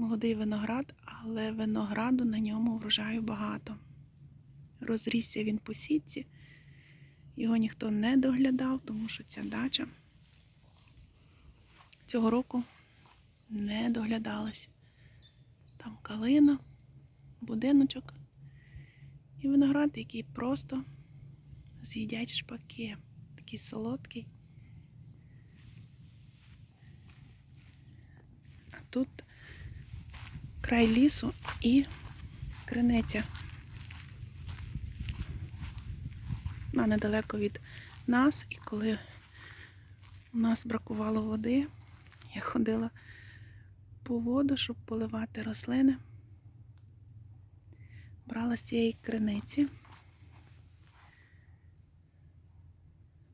молодий виноград, але винограду на ньому врожаю багато. Розрісся він по сітці, його ніхто не доглядав, тому що ця дача цього року не доглядалась. Там калина, будиночок і виноград, який просто з'їдять шпаки. Такий солодкий. А тут край лісу і криниця. Вона недалеко від нас, і коли у нас бракувало води, я ходила по воду, щоб поливати рослини. Брала з цієї криниці.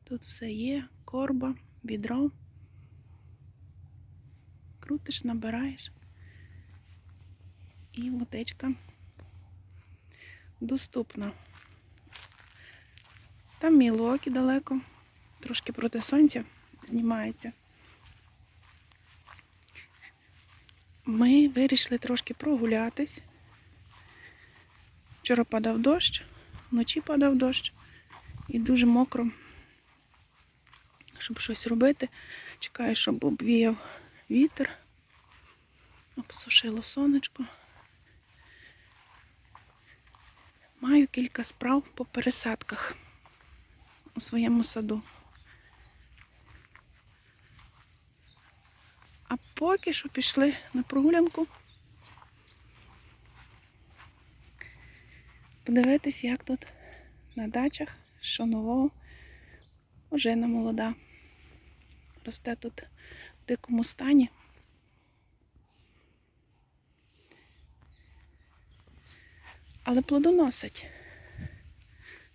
Тут все є, корба, відро. Крутиш, набираєш. І водичка доступна. Там мілокі далеко, трошки проти сонця знімається. Ми вирішили трошки прогулятись. Вчора падав дощ, вночі падав дощ і дуже мокро, щоб щось робити. Чекаю, щоб обвіяв вітер, обсушило сонечко. Маю кілька справ по пересадках у своєму саду. А поки що пішли на прогулянку. Подивитись, як тут на дачах, що нового. Ожина молода. Росте тут в дикому стані. Але плодоносить.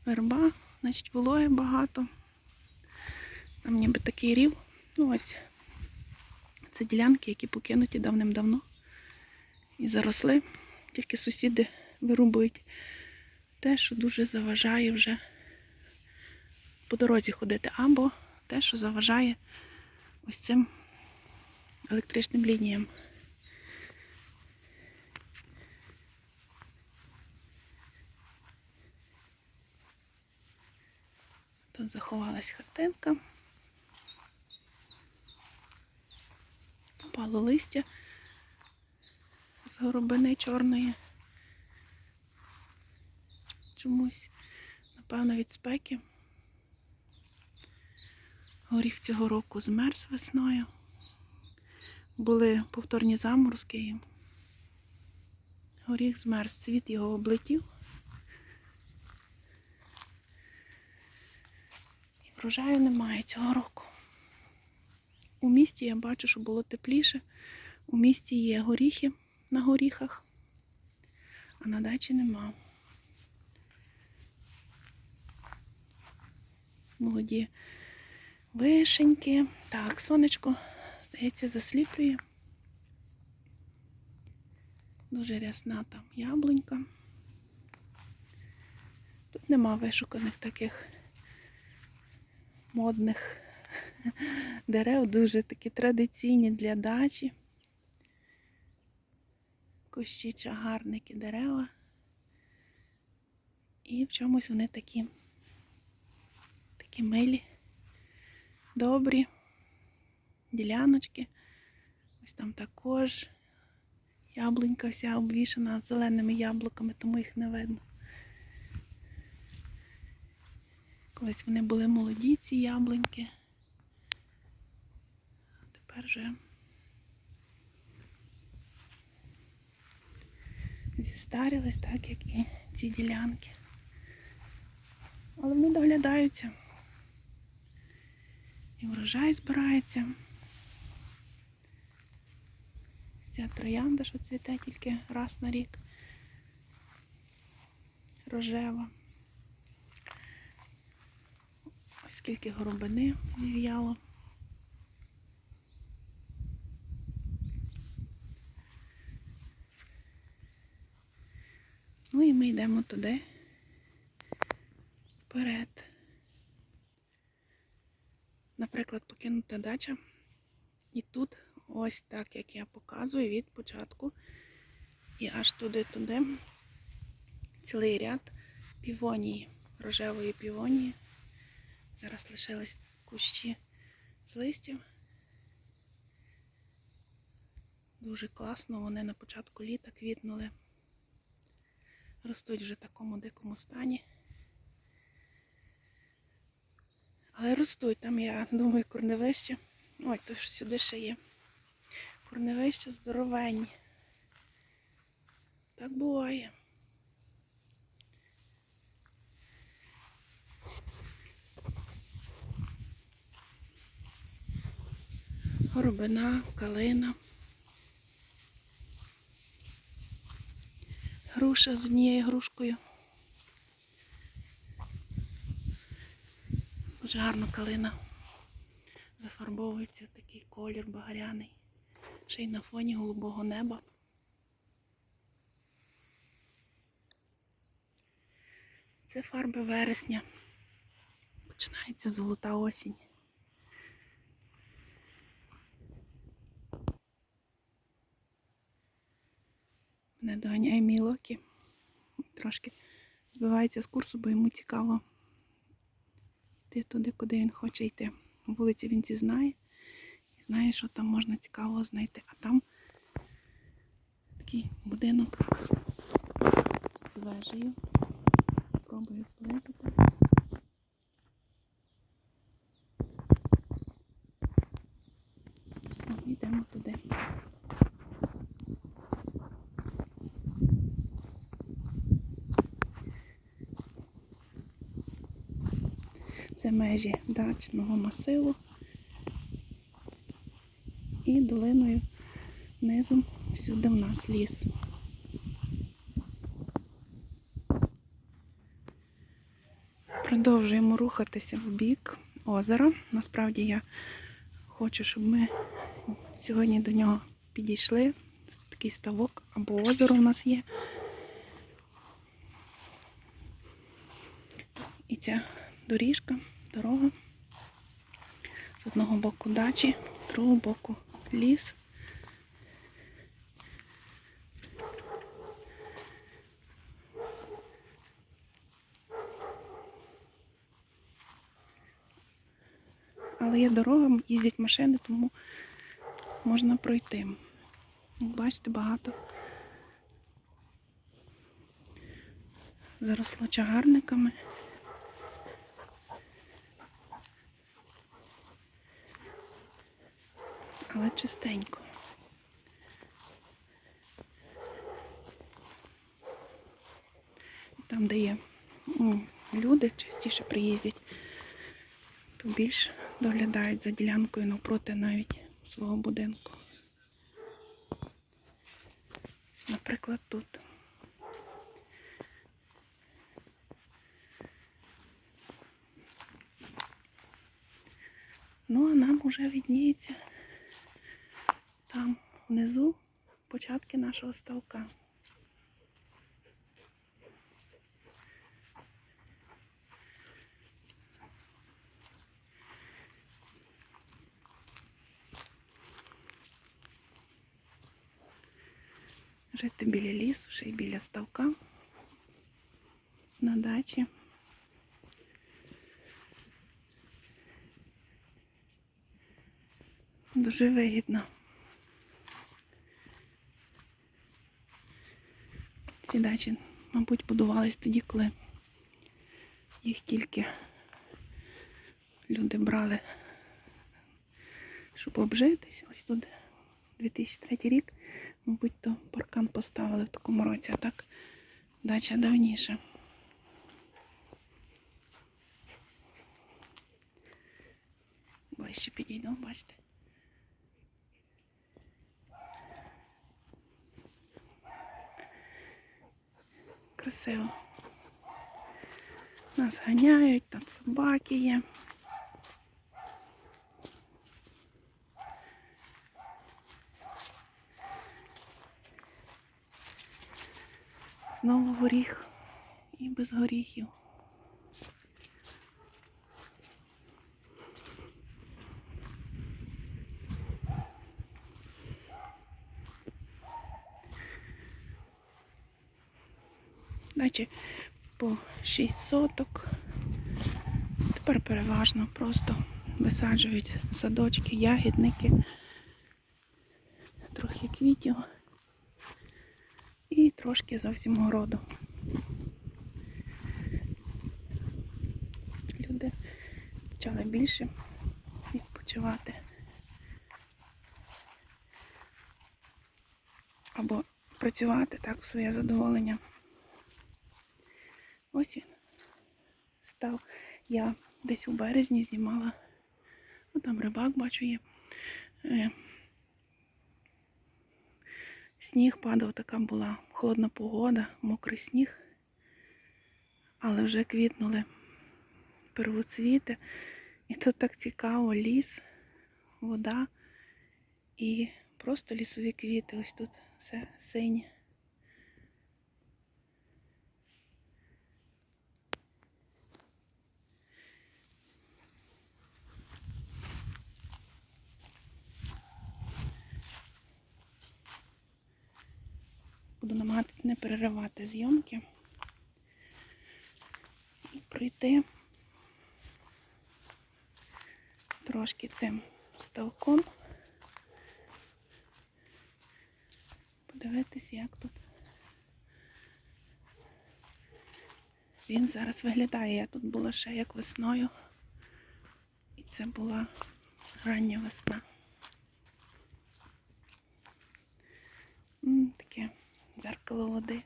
Верба, значить, вологи багато. Там ніби такий рів. Ну ось. Це ділянки, які покинуті давним-давно. І заросли. Тільки сусіди вирубують те, що дуже заважає вже по дорозі ходити, або те, що заважає ось цим електричним лініям. Тут заховалась хатинка. Попало листя з горобини чорної. Чомусь, напевно, від спеки. Горіх цього року змерз весною. Були повторні заморозки горіх змерз, цвіт його облетів. Врожаю немає цього року. У місті я бачу, що було тепліше. У місті є горіхи на горіхах, а на дачі нема. Молоді вишеньки. Так, сонечко, здається, засліплює. Дуже рясна там яблунька. Тут нема вишуканих таких модних дерев, дуже такі традиційні для дачі. Кущі чагарники дерева. І в чомусь вони такі, такі милі, добрі, діляночки. Ось там також яблунька вся обвішана зеленими яблуками, тому їх не видно. Колись вони були молоді, ці яблуньки. Тепер вже зістарились, так як і ці ділянки. Але вони доглядаються. І врожай збирається. Ця троянда, що цвіте тільки раз на рік. Рожева. Ось скільки горобини вів'яло. Ну і ми йдемо туди вперед. Наприклад, покинута дача. І тут Ось так, як я показую від початку. І аж туди-туди. Цілий ряд півонії, рожевої півонії. Зараз лишились кущі з листів. Дуже класно, вони на початку літа квітнули. Ростуть вже в такому дикому стані. Але ростуть, там я думаю, корневище. Ой, то ж сюди ще є. Корневище здоровенні. Так буває. Горобина, калина. Груша з однією грушкою. Дуже гарно калина зафарбовується такий колір багряний. Ще й на фоні голубого неба. Це фарби вересня. Починається золота осінь. Не доганяє мій Локі. Трошки збивається з курсу, бо йому цікаво йти туди, куди він хоче йти. Вулиці він ці знає і знає, що там можна цікавого знайти. А там такий будинок з вежею. Пробую зблизити. О, Йдемо туди. Це межі дачного масиву. І долиною низом всюди в нас ліс. Продовжуємо рухатися в бік озера. Насправді я хочу, щоб ми сьогодні до нього підійшли. Такий ставок або озеро у нас є. І ця доріжка, дорога. З одного боку дачі, з другого боку ліс. Але є дорога, їздять машини, тому можна пройти. Бачите, багато заросло чагарниками. Але чистенько. Там, де є м, люди, частіше приїздять, то більш доглядають за ділянкою навпроти навіть свого будинку. Наприклад, тут. Ну, а нам уже відніється там внизу початки нашого ставка. Жити біля лісу, ще й біля ставка на дачі. Дуже вигідно. Ці дачі, мабуть, будувались тоді, коли їх тільки люди брали, щоб обжитись. Ось тут 2003 рік, мабуть, то паркан поставили в такому році, а так дача давніша. Ближче підійду, бачите. Красиво. Нас ганяють, там собаки є. Знову горіх і без горіхів. Дачі по 6 соток. Тепер переважно просто висаджують садочки, ягідники, трохи квітів і трошки зовсім городу. Люди почали більше відпочивати. Або працювати так в своє задоволення. Ось він став. Я десь у березні знімала. Ну там рибак бачу є. Е, Сніг падав, така була холодна погода, мокрий сніг. Але вже квітнули первоцвіти. І тут так цікаво, ліс, вода і просто лісові квіти. Ось тут все синє. Буду намагатися не переривати зйомки і пройти трошки цим ставком. Подивитись, як тут він зараз виглядає. Я тут була ще як весною. І це була рання весна. М, Таке дзеркало води.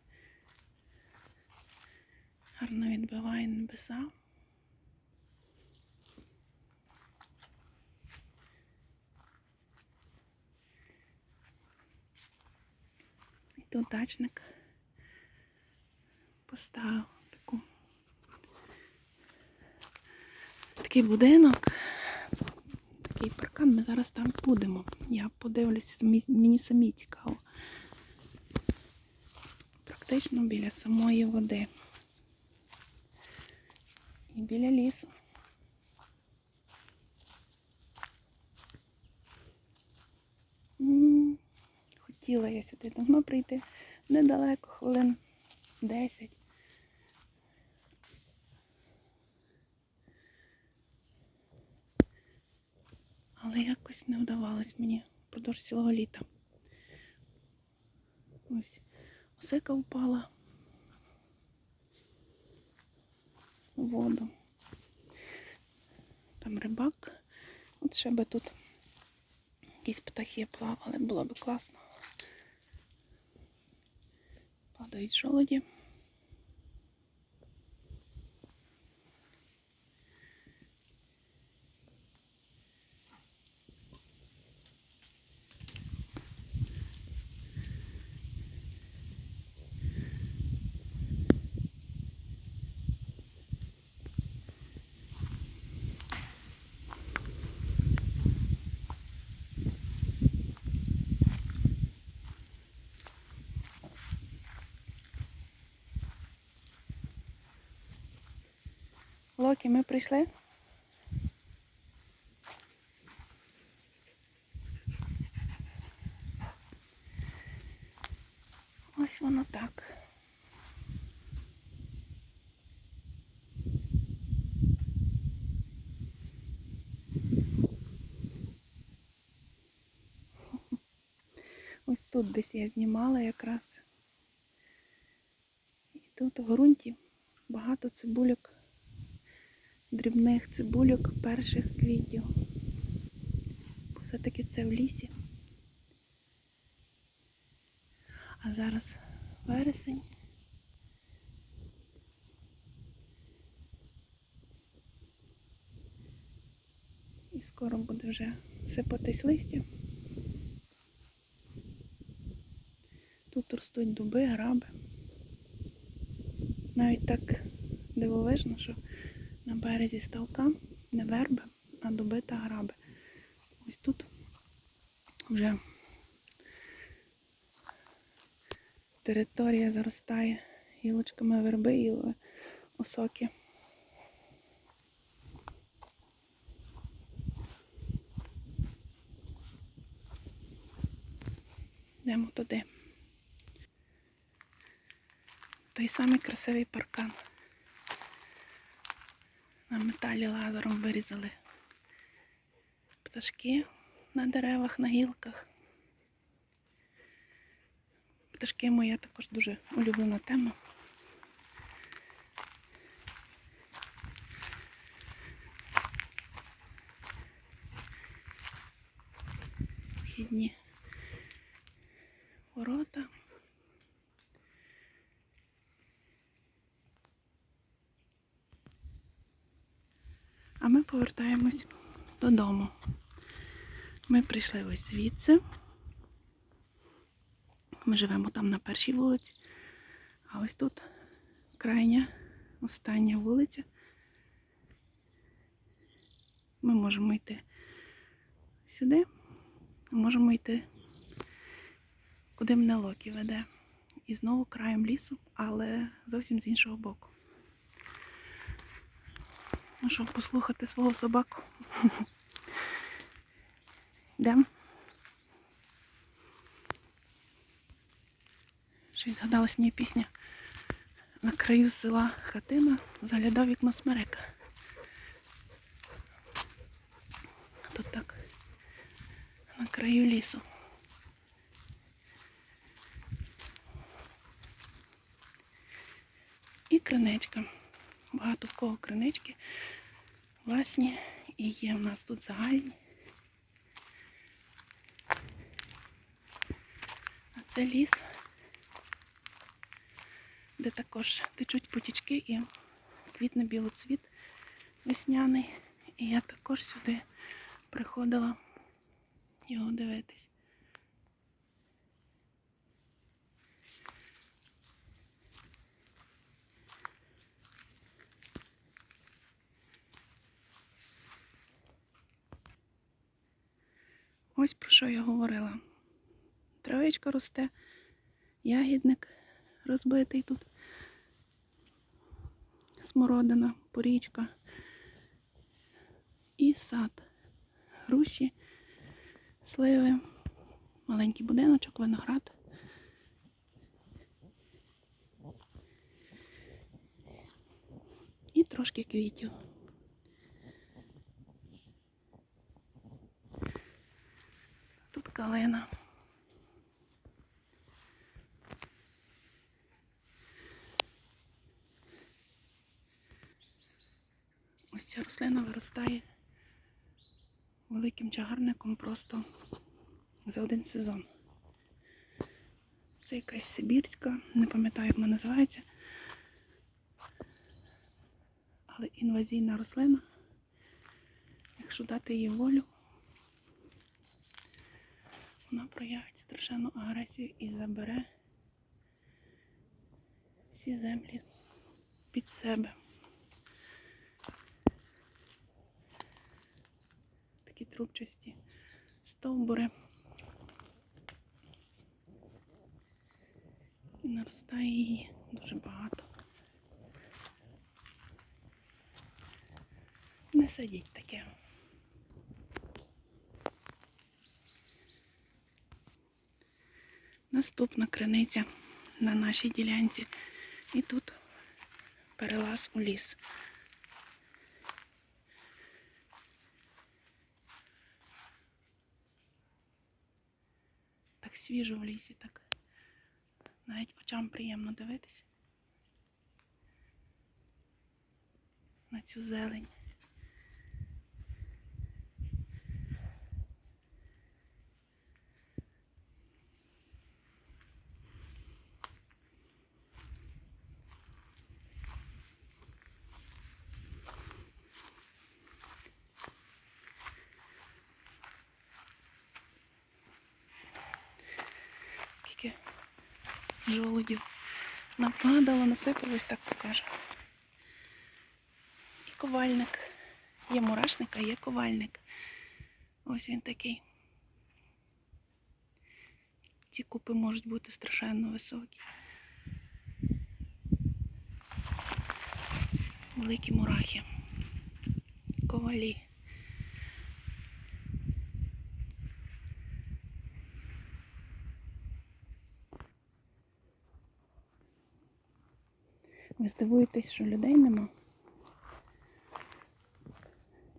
Гарно відбиває небеса. І тут дачник поставив таку такий будинок, такий паркан. Ми зараз там будемо. Я подивлюся, мені- самі цікаво. Практично біля самої води. І біля лісу. Хотіла я сюди давно прийти. Недалеко, хвилин 10. Але якось не вдавалось мені впродовж цілого літа. Ось осика впала у воду. Там рибак. От ще би тут якісь птахи плавали, було б класно. Падають жолоді. Локі, ми прийшли. Ось воно так. Ось тут десь я знімала якраз. І тут в ґрунті багато цибульок дрібних цибульок перших квітів. Бо Все-таки це в лісі. А зараз вересень. І скоро буде вже сипатись листя. Тут ростуть дуби, граби. Навіть так дивовижно, що на березі ставка не верби, а дуби та граби. Ось тут вже територія заростає гілочками верби і осоки. Йдемо туди. Той самий красивий паркан. На металі лазером вирізали пташки на деревах, на гілках. Пташки моя також дуже улюблена тема. Вхідні ворота. А ми повертаємось додому. Ми прийшли ось звідси. Ми живемо там на першій вулиці. А ось тут крайня, остання вулиця. Ми можемо йти сюди, можемо йти, куди мене Локі веде. І знову краєм лісу, але зовсім з іншого боку. Ну що, послухати свого собаку. Йдемо. Щось згадалась мені пісня. На краю села хатина заглядав вікно смерека. Тут так. На краю лісу. І криничка. Багато в кого кринички власні і є в нас тут загальні. А це ліс, де також течуть потічки і квітне білоцвіт весняний. І я також сюди приходила його дивитись. Ось про що я говорила. Травичка росте, ягідник розбитий тут, смородина, порічка і сад, груші, сливи, маленький будиночок, виноград. І трошки квітів. Тут. Ось ця рослина виростає великим чагарником просто за один сезон. Це якась Сибірська, не пам'ятаю, як вона називається. Але інвазійна рослина. Якщо дати їй волю, вона проявить страшенну агресію і забере всі землі під себе. Такі трубчасті стовбури. І наростає її дуже багато. Не садіть таке. Наступна криниця на нашій ділянці. І тут перелаз у ліс. Так свіжо в лісі, так навіть очам приємно дивитися на цю зелень. Скільки жолудів нападало, насипалось, так покаже. І ковальник. Є мурашник, а є ковальник. Ось він такий. Ці купи можуть бути страшенно високі. Великі мурахи. Ковалі. Ви здивуєтесь, що людей нема.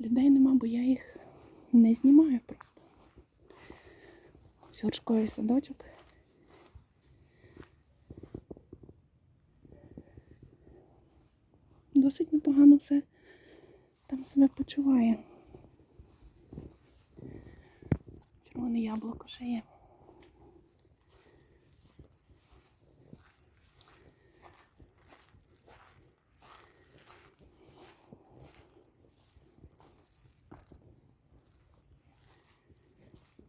Людей нема, бо я їх не знімаю просто. Сьоршковий садочок. Досить непогано все там себе почуває. Червоне яблуко ще є.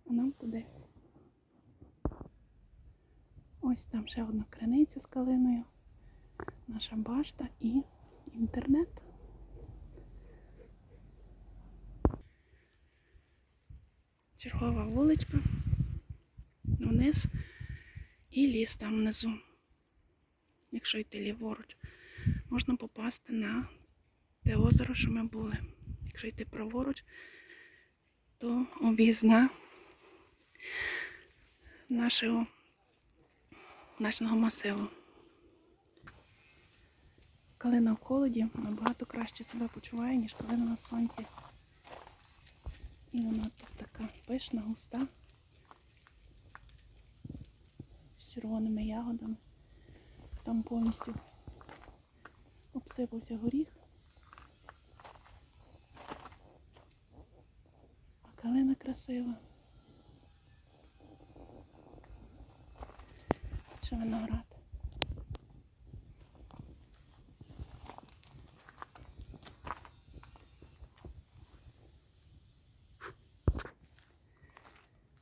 А нам туди. Ось там ще одна криниця з калиною, наша башта і інтернет. Чергова вуличка, вниз і ліс там внизу. Якщо йти ліворуч, можна попасти на те озеро, що ми були. Якщо йти праворуч, то об'їзна нашого, нашого масиву. Калина в холоді набагато краще себе почуває, ніж калина на сонці. І вона тут така пишна, густа, з червоними ягодами. Там повністю обсипався горіх. А калина красива. Ще виноград.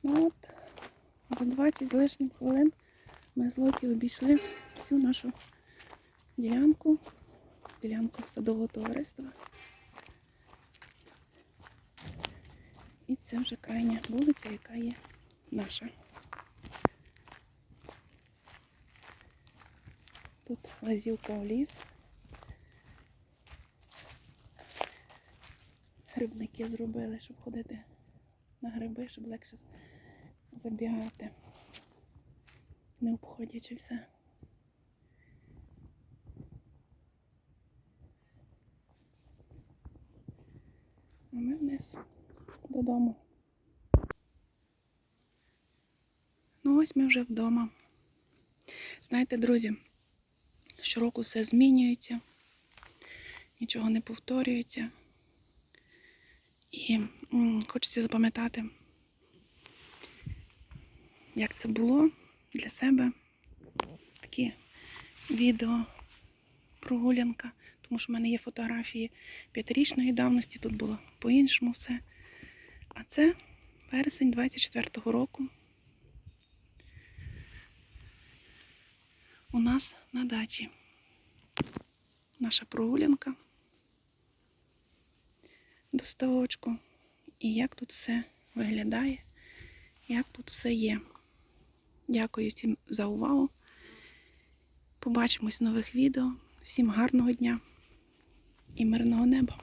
Ну от, за 20 з лишнім хвилин ми з Локі обійшли всю нашу ділянку, ділянку садового товариства. І це вже крайня вулиця, яка є наша. Тут лазівка в ліс. Грибники зробили, щоб ходити на гриби, щоб легше забігати, не обходячи все. А ми вниз додому. Ну ось ми вже вдома. Знаєте, друзі, щороку все змінюється, нічого не повторюється. І хочеться запам'ятати, як це було для себе. Такі відео, прогулянка, тому що в мене є фотографії п'ятирічної давності, тут було по-іншому все. А це вересень 24-го року. У нас на дачі. Наша прогулянка до ставочку. І як тут все виглядає, як тут все є. Дякую всім за увагу. Побачимось в нових відео. Всім гарного дня і мирного неба!